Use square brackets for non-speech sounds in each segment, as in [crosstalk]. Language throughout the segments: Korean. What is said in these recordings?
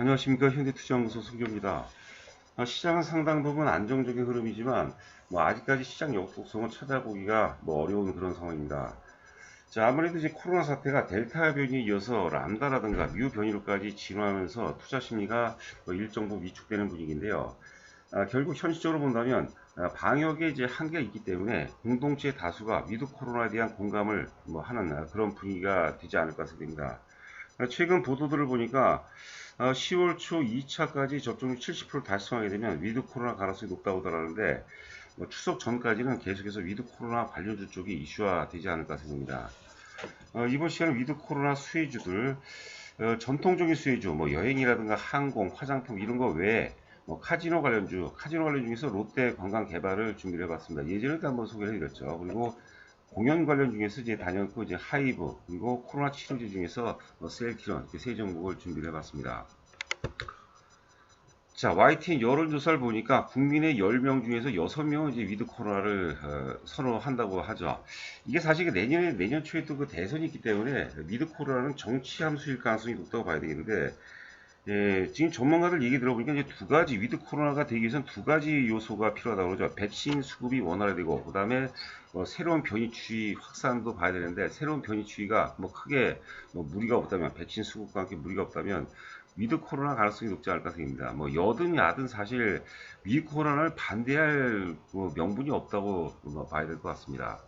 안녕하십니까 현대투자연구소 송교입니다. 어, 시장은 상당 부분 안정적인 흐름이지만 뭐 아직까지 시장 역속성을 찾아보기가 뭐 어려운 그런 상황입니다. 자 아무래도 이제 코로나 사태가 델타 변이에 이어서 람다라든가 뮤 변이로까지 진화하면서 투자 심리가 뭐 일정 부분 위축되는 분위기인데요. 아, 결국 현실적으로 본다면 아, 방역에 이제 한계가 있기 때문에 공동체 다수가 위드 코로나에 대한 공감을 뭐 하는 아, 그런 분위기가 되지 않을까 생각됩니다. 아, 최근 보도들을 보니까 10월 어, 초 2차까지 접종률 70% 달성하게 되면 위드 코로나 가능성이 높다고 하더라는데 뭐 추석 전까지는 계속해서 위드 코로나 관련주 쪽이 이슈화 되지 않을까 생각합니다. 어, 이번 시간은 위드 코로나 수혜주들 어, 전통적인 수혜주 뭐 여행이라든가 항공, 화장품 이런 거 외에 뭐 카지노 관련주, 카지노 관련 중에서 롯데 관광 개발을 준비를 해봤습니다. 예전에도 한번 소개를 해드렸죠. 그리고 공연 관련 중에서 이제 단연코 이제 하이브 그리고 코로나 치료제 중에서 뭐 셀티론 이렇게 세 종목을 준비를 해봤습니다. 자, YTN 여론조사를 보니까 국민의 10명 중에서 6명은 이제 위드 코로나를 어, 선호한다고 하죠. 이게 사실 내년에, 내년 초에 또 그 대선이 있기 때문에 위드 코로나는 정치 함수일 가능성이 높다고 봐야 되겠는데, 예, 지금 전문가들 얘기 들어보니까 이제 두 가지 위드 코로나가 되기 위해서는 두 가지 요소가 필요하다고 그러죠. 백신 수급이 원활화되고 그다음에 뭐 새로운 변이 추이 확산도 봐야 되는데 새로운 변이 추이가 뭐 크게 뭐 무리가 없다면 백신 수급과 함께 무리가 없다면 위드 코로나 가능성이 높지 않을까 생각합니다. 뭐 여든 야든 사실 위드 코로나를 반대할 뭐 명분이 없다고 뭐 봐야 될 것 같습니다.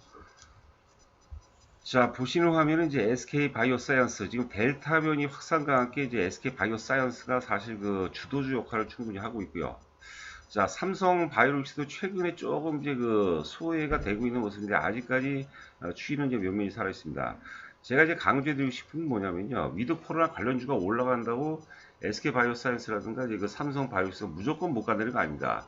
자, 보시는 화면은 이제 SK 바이오사이언스, 지금 델타 변이 확산과 함께 이제 SK 바이오사이언스가 사실 그 주도주 역할을 충분히 하고 있고요. 자, 삼성 바이오로직스도 최근에 조금 이제 그 소외가 되고 있는 모습인데 아직까지 어, 추이는 이제 면면이 살아 있습니다. 제가 이제 강조해드리고 싶은 게 뭐냐면요. 위드 코로나 관련주가 올라간다고 SK 바이오사이언스라든가 이제 그 삼성 바이오로직스가 무조건 못 간다는 거 아닙니다.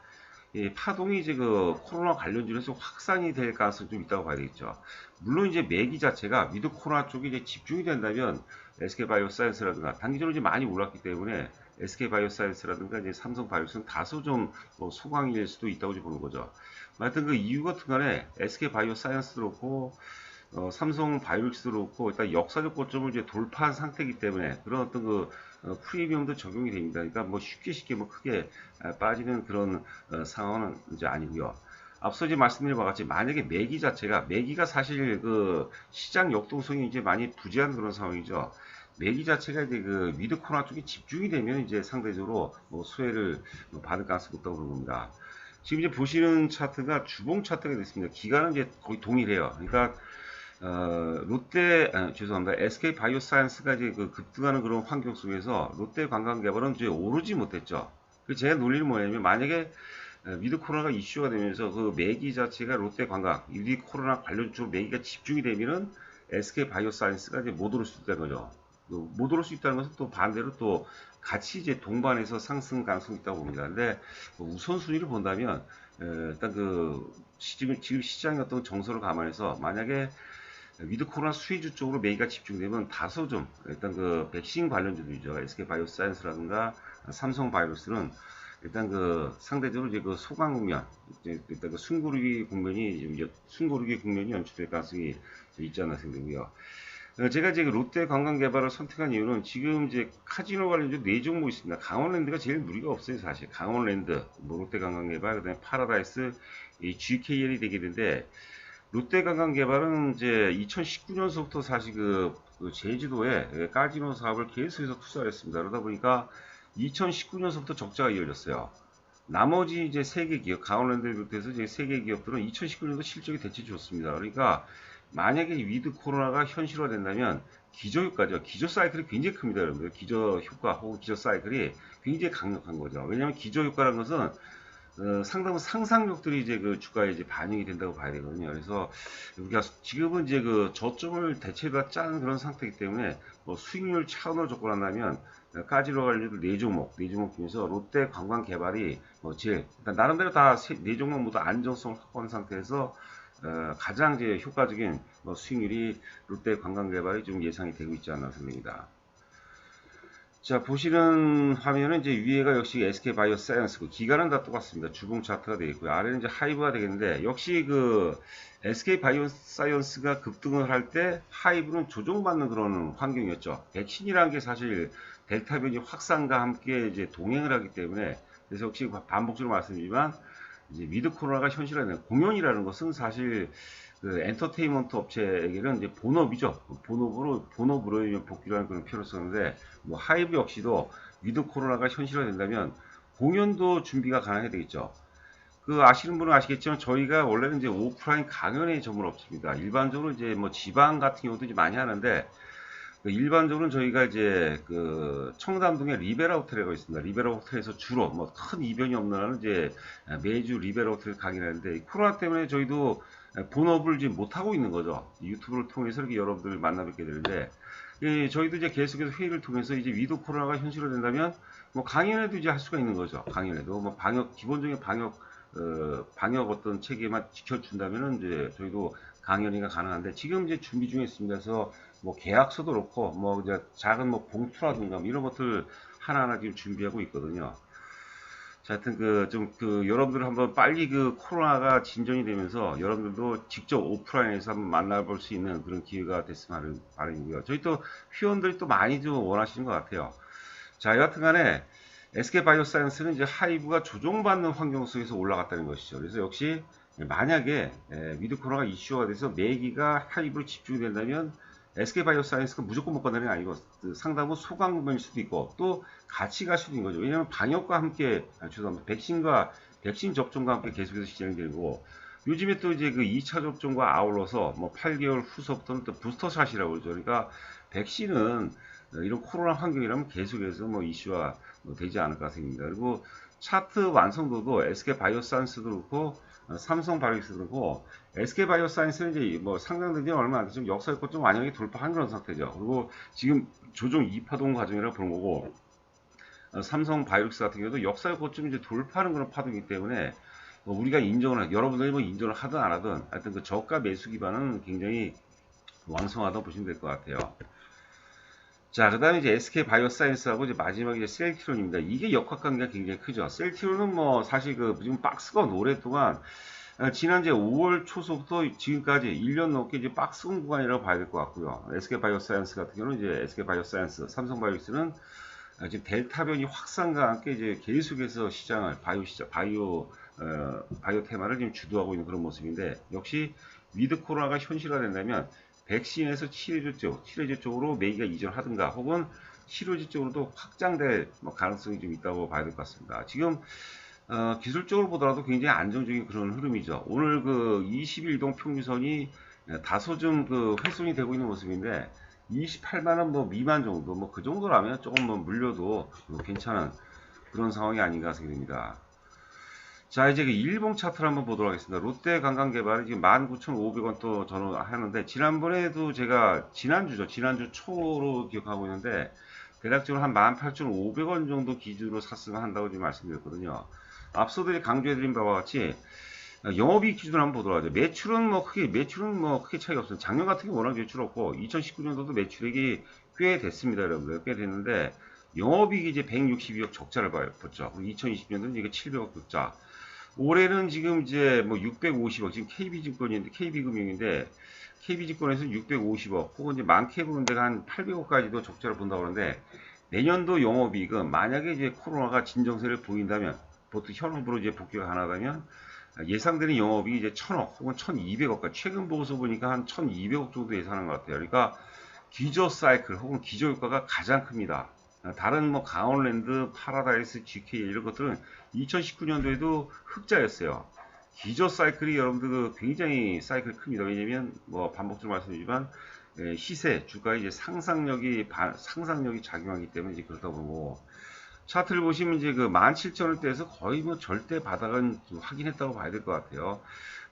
이 파동이 이제 그 코로나 관련주에서 확산이 될 가능성이 좀 있다고 봐야 되겠죠. 물론 이제 매기 자체가 위드 코로나 쪽에 이제 집중이 된다면 SK 바이오사이언스라든가 단기적으로 이제 많이 올랐기 때문에 SK 바이오사이언스라든가 이제 삼성 바이오스는 다소 좀 뭐 소강일 수도 있다고 보는 거죠. 하여튼 그 이유 같은 간에 SK 바이오사이언스도 그렇고 어, 삼성 바이오닉스도 그렇고 일단 역사적 고점을 이제 돌파한 상태이기 때문에 그런 어떤 그 어, 프리미엄도 적용이 됩니다. 그러니까 뭐 쉽게 쉽게 뭐 크게 아, 빠지는 그런 어, 상황은 이제 아니고요. 앞서 이제 말씀드린 바와 같이 만약에 매기 자체가 매기가 사실 그 시장 역동성이 이제 많이 부재한 그런 상황이죠. 매기 자체가 이제 그 위드 코로나 쪽에 집중이 되면 이제 상대적으로 뭐 수혜를 받을 가능성이 높다고 그런 겁니다. 지금 이제 보시는 차트가 주봉 차트가 됐습니다. 기간은 이제 거의 동일해요. 그러니까 어, 롯데, 아, 죄송합니다. SK 바이오사이언스가 이제 그 급등하는 그런 환경 속에서 롯데 관광개발은 이제 오르지 못했죠. 그 제가 논리는 뭐냐면 만약에 위드 코로나가 이슈가 되면서 그 매기 자체가 롯데 관광, 위드 코로나 관련 쪽 매기가 집중이 되면은 SK 바이오사이언스가 이제 못 오를 수 있다는 거죠. 못 오를 수 있다는 것은 또 반대로 또 같이 이제 동반해서 상승 가능성이 있다고 봅니다. 근데 뭐 우선순위를 본다면 일단 그 지금, 지금 시장의 어떤 정서를 감안해서 만약에 위드 코로나 수혜주 쪽으로 매기가 집중되면 다소 좀 일단 그 백신 관련주들이죠. SK 바이오사이언스라든가 삼성 바이오스는 일단 그 상대적으로 이제 그 소강 국면, 일단 그 숨고르기 국면이 숨고르기 국면이 연출될 가능성이 있지 않나 생각되고요. 어, 제가 이제 그 롯데 관광개발을 선택한 이유는 지금 이제 카지노 관련주 네 종목 있습니다. 강원랜드가 제일 무리가 없어요, 사실. 강원랜드, 뭐 롯데 관광개발, 그 다음에 파라다이스, 이 GKL이 되게 되는데 롯데관광개발은 이제 2019년서부터 사실 그, 그 제주도에 까지노 사업을 계속해서 투자를 했습니다. 그러다 보니까 2019년서부터 적자가 이어졌어요. 나머지 이제 세 개 기업, 강원랜드를 비롯해서 이제 세 개 기업들은 2019년도 실적이 대체 좋습니다. 그러니까 만약에 위드 코로나가 현실화된다면 기저 효과죠. 기저 사이클이 굉장히 큽니다, 여러분들. 기저 효과 혹은 기저 사이클이 굉장히 강력한 거죠. 왜냐하면 기저 효과라는 것은 어, 상당한 상상력들이 이제 그 주가에 이제 반영이 된다고 봐야 되거든요. 그래서 우리가 지금은 이제 그 저점을 대체가 짠 그런 상태이기 때문에 뭐 수익률 차원으로 접근한다면 까지로 관련주 네 종목, 네 종목 중에서 롯데 관광 개발이 뭐 제일 일단 나름대로 다 네 종목 모두 안정성을 확보한 상태에서 어, 가장 이제 효과적인 뭐 수익률이 롯데 관광 개발이 좀 예상이 되고 있지 않나 생각합니다. 자 보시는 화면은 이제 위에가 역시 SK 바이오 사이언스고 기간은 다 똑같습니다. 주봉 차트가 되어 있고요. 아래는 이제 하이브가 되겠는데 역시 그 SK 바이오 사이언스가 급등을 할 때 하이브는 조정받는 그런 환경이었죠. 백신이라는 게 사실 델타 변이 확산과 함께 이제 동행을 하기 때문에 그래서 역시 반복적으로 말씀드리지만 이제 위드 코로나가 현실화되는 공연이라는 것은 사실 그 엔터테인먼트 업체에게는 이제 본업이죠. 본업으로 본업으로 복귀라는 그런 표현을 쓰는데 뭐 하이브 역시도 위드 코로나가 현실화된다면 공연도 준비가 가능해야 되겠죠. 그 아시는 분은 아시겠지만 저희가 원래는 이제 오프라인 강연의 전문 업체입니다. 일반적으로 이제 뭐 지방 같은 경우도 이제 많이 하는데 그 일반적으로는 저희가 이제 그 청담동에 리베라 호텔이라고 있습니다. 리베라 호텔에서 주로 뭐 큰 이변이 없는 한은 이제 매주 리베라 호텔 강의를 하는데 코로나 때문에 저희도 본업을 지금 못 하고 있는 거죠. 유튜브를 통해서 이렇게 여러분들 만나 뵙게 되는데 예, 저희도 이제 계속해서 회의를 통해서 이제 위도 코로나가 현실화된다면 뭐 강연에도 이제 할 수가 있는 거죠. 강연에도 뭐 방역 기본적인 방역 어, 방역 어떤 체계만 지켜준다면은 이제 저희도 강연이가 가능한데 지금 이제 준비 중에 있습니다. 그래서 뭐 계약서도 그렇고 뭐 이제 작은 뭐 봉투라든가 뭐 이런 것들 하나하나 지금 준비하고 있거든요. 자, 하여튼 그좀그 여러분들 한번 빨리 그 코로나가 진전이 되면서 여러분들도 직접 오프라인에서 한번 만나볼 수 있는 그런 기회가 됐으면 바람이고요. 저희 또 회원들이 또 많이 좀 원하시는 것 같아요. 자, 여하튼간에 SK 바이오사이언스는 이제 하이브가 조종받는 환경 속에서 올라갔다는 것이죠. 그래서 역시 만약에 위드 코로나가 이슈가 돼서 매기가 하이브로 집중이 된다면 SK 바이오사이언스가 무조건 못 간다는 게 아니고 그 상당부 소강금일 수도 있고 또 같이 갈 수도 있는 거죠. 왜냐하면 방역과 함께 아, 죄송합니다. 백신과 백신 접종과 함께 계속해서 진행되고 요즘에 또 이제 그 2차 접종과 아울러서 뭐 8개월 후서부터는 또 부스터샷이라고 그러죠. 그러니까 백신은 이런 코로나 환경이라면 계속해서 뭐 이슈화 되지 않을까 생각합니다. 그리고 차트 완성도도 SK 바이오사이언스도 그렇고 어, 삼성 바이오스도 그렇고 SK 바이오사이언스는 이제 뭐 상장된 지 얼마 안 돼서 역사의 좀 완전히 돌파한 그런 상태죠. 그리고 지금 조정 2파동 과정이라고 보는 거고 어, 삼성 바이오스 같은 경우도 역사의 고점 이제 돌파하는 그런 파동이기 때문에 뭐 우리가 인정을 여러분들이 뭐 인정을 하든 안 하든 하여튼 그 저가 매수 기반은 굉장히 왕성하다 보시면 될 것 같아요. 자, 그 다음에 이제 SK 바이오사이언스하고 이제 마지막에 이제 셀티론입니다. 이게 역학관계가 굉장히 크죠. 셀티론은 뭐 사실 그 지금 박스가 오랫동안 어, 지난 이제 5월 초서부터 지금까지 1년 넘게 이제 박스권 구간이라고 봐야 될 것 같고요. SK 바이오사이언스 같은 경우는 이제 SK 바이오사이언스, 삼성 바이오스는 어, 지금 델타 변이 확산과 함께 이제 계속해서 시장을 바이오 시장, 바이오 어, 바이오 테마를 지금 주도하고 있는 그런 모습인데 역시 위드 코로나가 현실화된다면 백신에서 치료제 쪽, 치료제 쪽으로 매기가 이전하든가 혹은 치료제 쪽으로도 확장될 뭐 가능성이 좀 있다고 봐야 될 것 같습니다. 지금 어, 기술적으로 보더라도 굉장히 안정적인 그런 흐름이죠. 오늘 그 20일 이동 평균선이 다소 좀 그 훼손이 되고 있는 모습인데 28만원 뭐 미만 정도 뭐 그 정도라면 조금 뭐 물려도 뭐 괜찮은 그런 상황이 아닌가 생각됩니다. 자 이제 그 일봉 차트를 한번 보도록 하겠습니다. 롯데 관광개발이 지금 19,500원 또 저는 하는데 지난번에도 제가 지난주죠. 지난주 초로 기억하고 있는데 대략적으로 한 18,500원 정도 기준으로 샀으면 한다고 지금 말씀드렸거든요. 앞서도 강조해드린 바와 같이 영업이익 기준으로 한번 보도록 하죠. 매출은 뭐 크게 매출은 뭐 크게 차이가 없어요. 작년 같은 게 워낙 매출 없고 2019년도도 매출액이 꽤 됐습니다, 여러분들. 꽤 됐는데 영업이익이 이제 162억 적자를 봤죠. 2020년도는 이게 700억 적자. 올해는 지금 이제 뭐 650억, 지금 KB증권인데, KB금융인데, KB증권에서 650억, 혹은 이제 많게 보는 데가 한 800억까지도 적자를 본다고 하는데, 내년도 영업이익은 만약에 이제 코로나가 진정세를 보인다면, 보통 현업으로 이제 복귀가 가능하다면, 예상되는 영업이 이제 1000억 혹은 1200억까지, 최근 보고서 보니까 한 1200억 정도 예상하는 것 같아요. 그러니까 기저 사이클 혹은 기저 효과가 가장 큽니다. 다른 뭐 강원랜드, 파라다이스, GK 이런 것들은 2019년도에도 흑자였어요. 기저 사이클이 여러분들 그 굉장히 사이클 큽니다. 왜냐면 뭐 반복적으로 말씀드리지만 예, 시세, 주가의 이제 상상력이 상상력이 작용하기 때문에 이제 그렇다 보고 차트를 보시면 이제 그 17,000원대에서 거의 뭐 절대 바닥은 확인했다고 봐야 될 것 같아요.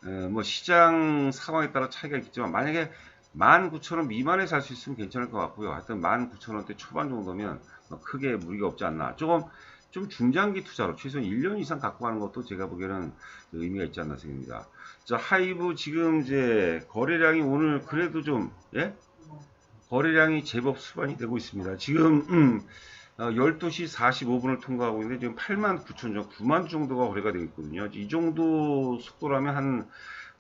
에, 뭐 시장 상황에 따라 차이가 있겠지만 만약에 19,000원 미만에 살 수 있으면 괜찮을 것 같고요. 하여튼 19,000원대 초반 정도면 뭐 크게 무리가 없지 않나. 조금 좀 중장기 투자로 최소한 1년 이상 갖고 가는 것도 제가 보기에는 의미가 있지 않나 생각합니다. 자, 하이브 지금 이제 거래량이 오늘 그래도 좀, 예? 거래량이 제법 수반이 되고 있습니다. 지금, 음, 어, 12시 45분을 통과하고 있는데 지금 8만 9천 정도, 9만 주 정도가 거래가 되고 있거든요. 이 정도 속도라면 한,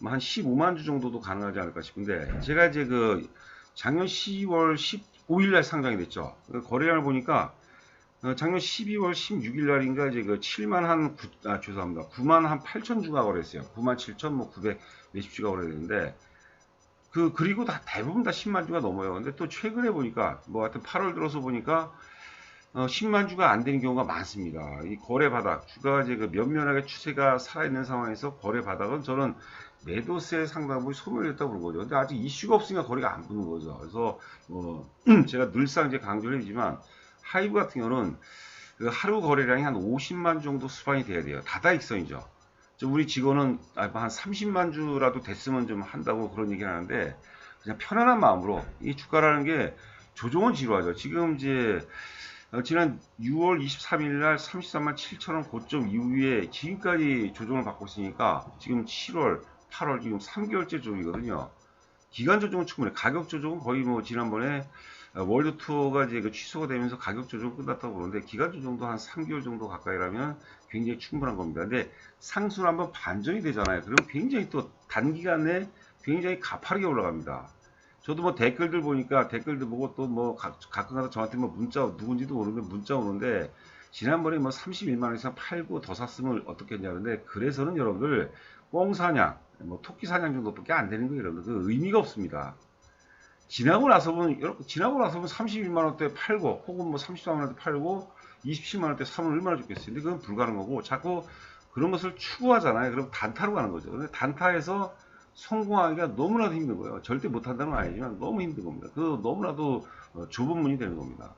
한 15만 주 정도도 가능하지 않을까 싶은데, 제가 이제 그 작년 10월 15일 날 상장이 됐죠. 그 거래량을 보니까 어, 작년 12월 16일 날인가 이제 그 7만 한 9, 아, 죄송합니다. 9만 한 8천 주가 거래했어요. 9만 7천 뭐 900 몇십 주가 거래했는데 그 그리고 다 대부분 다 10만 주가 넘어요. 근데 또 최근에 보니까 뭐 하여튼 8월 들어서 보니까 어, 10만 주가 안 되는 경우가 많습니다. 이 거래 바닥 주가 이제 그 면면하게 추세가 살아있는 상황에서 거래 바닥은 저는 매도세 상당부에 소멸했다고 보는 거죠. 근데 아직 이슈가 없으니까 거래가 안 붙는 거죠. 그래서 뭐 제가 늘상 이제 강조를 했지만 하이브 같은 경우는 그 하루 거래량이 한 50만 정도 수반이 돼야 돼요. 다다익선이죠. 저 우리 직원은 아, 한 30만 주라도 됐으면 좀 한다고 그런 얘기를 하는데 그냥 편안한 마음으로 이 주가라는 게 조정은 지루하죠. 지금 이제 어, 지난 6월 23일 날 33만 7천원 고점 이후에 지금까지 조정을 받고 있으니까 지금 7월, 8월 지금 3개월째 조정이거든요. 기간 조정은 충분해. 가격 조정은 거의 뭐 지난번에 어, 월드 투어가 이제 그 취소가 되면서 가격 조정 끝났다고 그러는데 기간 조정도 한 3개월 정도 가까이라면 굉장히 충분한 겁니다. 근데 상수는 한번 반전이 되잖아요. 그럼 굉장히 또 단기간에 굉장히 가파르게 올라갑니다. 저도 뭐 댓글들 보니까 댓글들 보고 또 뭐 가끔가다 저한테 뭐 문자 누군지도 모르는데 문자 오는데 지난번에 뭐 31만 원 이상 팔고 더 샀으면 어떻겠냐는데 그래서는 여러분들 꽁 사냥, 뭐 토끼 사냥 정도밖에 안 되는 거예요, 여러분들. 그 의미가 없습니다. 지나고 나서 보면 지나고 나서 보면 31만 원대 팔고 혹은 뭐 34만 원대 팔고 27만 원대 사면 얼마나 좋겠어요. 근데 그건 불가능한 거고 자꾸 그런 것을 추구하잖아요. 그럼 단타로 가는 거죠. 근데 단타에서 성공하기가 너무나도 힘든 거예요. 절대 못한다는 건 아니지만 너무 힘든 겁니다. 그 너무나도 어, 좁은 문이 되는 겁니다.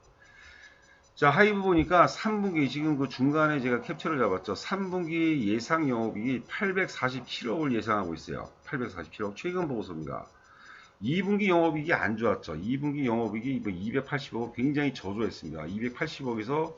자, 하이브 보니까 3분기 지금 그 중간에 제가 캡처를 잡았죠. 3분기 예상 영업이익이 847억을 예상하고 있어요. 847억 최근 보고서입니다. 2분기 영업이익이 안 좋았죠. 2분기 영업이익이 280억 뭐 굉장히 저조했습니다. 280억에서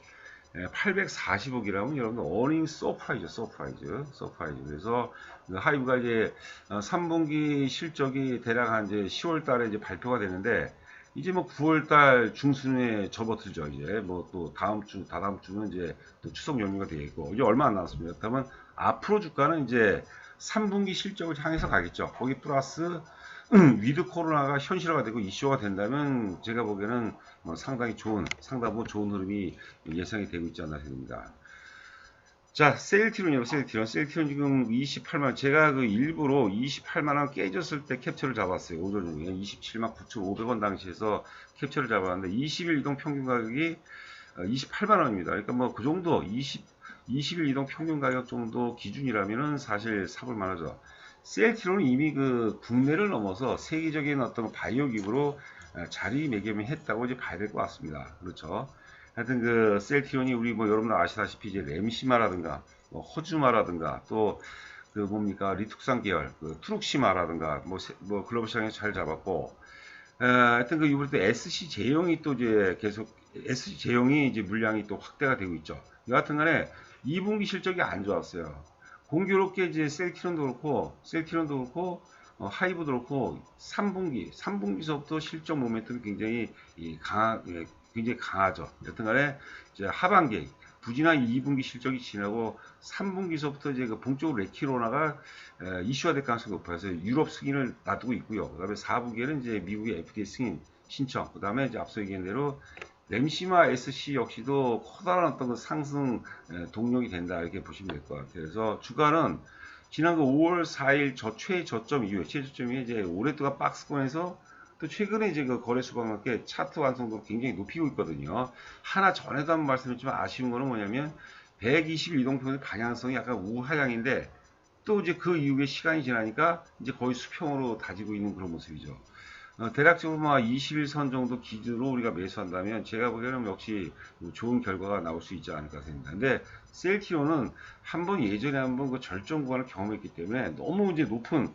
840억이라면 여러분들 어닝 서프라이즈, 서프라이즈, 서프라이즈. 그래서 그 하이브가 이제 3분기 어, 실적이 대략 한 이제 10월 달에 이제 발표가 되는데 이제 뭐 9월 달 중순에 접어들죠. 이제 뭐 또 다음 주, 다다음 주는 이제 또 추석 연휴가 되겠고 이제 얼마 안 남았습니다. 그러면 앞으로 주가는 이제 3분기 실적을 향해서 가겠죠. 거기 플러스 [clears throat] 위드 코로나가 현실화가 되고 이슈가 된다면 제가 보기에는 뭐 상당히 좋은 상당히 뭐 좋은 흐름이 예상이 되고 있지 않나 생각합니다. 자, 세일티론이요. 세일티론. 세일티론 지금 28만 제가 그 일부러 28만 원 깨졌을 때 캡처를 잡았어요. 오전 중에 27만 9,500원 당시에서 캡처를 잡았는데 20일 이동 평균 가격이 28만 원입니다. 그러니까 뭐 그 정도 20 20일 이동 평균 가격 정도 기준이라면은 사실 사볼 만 하죠. 셀티론은 이미 그 국내를 넘어서 세계적인 어떤 바이오 기구로 어, 자리매김했다고 이제 봐야 될 것 같습니다. 그렇죠. 하여튼 그 셀티론이 우리 뭐 여러분들 아시다시피 이제 램시마라든가 뭐 허주마라든가 또 그 뭡니까 리툭산 계열 그 트룩시마라든가 뭐, 뭐 글로벌 시장에서 잘 잡았고 에, 어, 하여튼 그 이번에 또 SC 제형이 또 이제 계속 SC 제형이 이제 물량이 또 확대가 되고 있죠. 여하튼간에 2분기 실적이 안 좋았어요. 공교롭게 이제 셀티론도 그렇고 셀티론도 그렇고 어, 하이브도 그렇고 3분기 3분기서부터 실적 모멘텀이 굉장히 강하 예, 굉장히 강하죠. 여튼 간에 이제 하반기 부진한 2분기 실적이 지나고 3분기서부터 이제 그 본격으로 레키로나가 이슈화 될 가능성이 높아요. 그래서 유럽 승인을 놔두고 있고요. 그 다음에 4분기에는 이제 미국의 FDA 승인 신청, 그 다음에 이제 앞서 얘기한 대로 램시마 SC 역시도 커다란 어떤 그 상승 동력이 된다 이렇게 보시면 될 것 같아요. 그래서 주가는 지난 그 5월 4일 저 최저점 이후에 최저점 이후에 이제 오랫동안 박스권에서 또 최근에 이제 그 함께 차트 완성도를 굉장히 높이고 있거든요. 하나 전에도 한번 말씀드렸지만 아쉬운 거는 뭐냐면 120일 이동평균 방향성이 약간 우하향인데 또 이제 그 이후에 시간이 지나니까 이제 거의 수평으로 다지고 있는 그런 모습이죠. 어, 대략적으로 뭐 21선 정도 기준으로 우리가 매수한다면 제가 보기에는 역시 좋은 결과가 나올 수 있지 않을까 생각합니다. 근데 셀티오는 한 번 예전에 한번 그 절정 구간을 경험했기 때문에 너무 이제 높은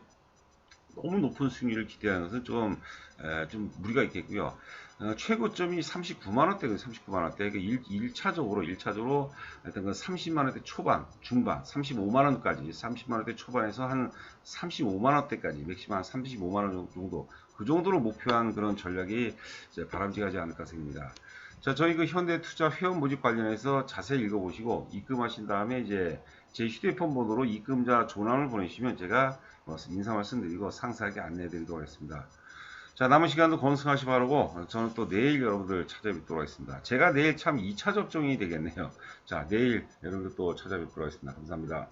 너무 높은 수익률을 기대하는 것은 좀, 에, 좀 무리가 있겠고요. 어, 최고점이 39만원대, 39만원대, 그 1, 차적으로 1차적으로 하여튼 그 30만원대 초반, 중반, 35만원까지, 30만원대 초반에서 한 35만원대까지, 맥시멈 35만원 정도, 그 정도로 목표한 그런 전략이 바람직하지 않을까 생각합니다. 자, 저희 그 현대 투자 회원 모집 관련해서 자세히 읽어보시고 입금하신 다음에 이제 제 휴대폰 번호로 입금자 전환을 보내시면 제가 뭐 인사 말씀드리고 상세하게 안내해 드리도록 하겠습니다. 자, 남은 시간도 건승하시 바라고 저는 또 내일 여러분들 찾아뵙도록 하겠습니다. 제가 내일 참 2차 접종이 되겠네요. 자, 내일 여러분들 또 찾아뵙도록 하겠습니다. 감사합니다.